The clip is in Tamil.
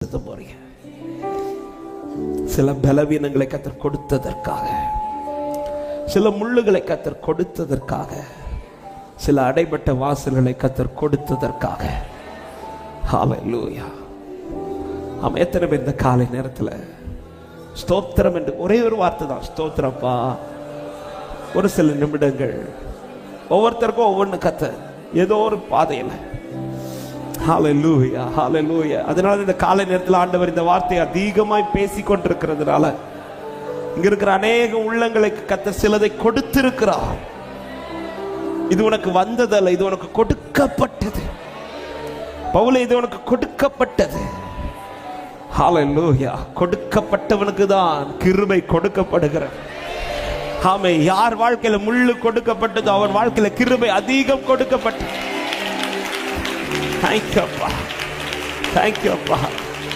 செலுத்த போறீங்க. சில பலவீனங்களை கத்தர் கொடுத்ததற்காக சில முள்ளுகளை கத்தர் கொடுத்ததற்காக சில அடைபட்ட வாசல்களை கத்தர் கொடுத்ததற்காக. லூயா ஆமா எத்தனை பேர் இந்த காலை நேரத்துல ஸ்தோத்திரம் என்று ஒரே ஒரு வார்த்தை தான் ஸ்தோத்திரப்பா. ஒரு சில நிமிடங்கள் ஒவ்வொருத்தருக்கும் ஒவ்வொன்று கத்த ஏதோ ஒரு பாதையில். ஹalleluya ஹalleluya அதனால இந்த காலை நேரத்தில் ஆண்டவர் இந்த வார்த்தையை அதிகமாய் பேசி கொண்டிருக்கிறதுனால இங்க இருக்கிற அநேக உள்ளங்களுக்கு கத்த சிலதை கொடுத்திருக்கிறார். இது உனக்கு வந்ததல்ல இது உனக்கு கொடுக்கப்பட்டது. பவுல இது உனக்கு கொடுக்கப்பட்டது. ஹalleluya கொடுக்கப்பட்டவனுக்கு தான் கிருபை கொடுக்கப்படுகிறது. ஆமை யார் வாழ்க்கையில முள்ளு கொடுக்கப்பட்டதோ அவன் வாழ்க்கையில கிருபை அதிகம் கொடுக்கப்பட்டது. Thank you, Father. Thank you, Father.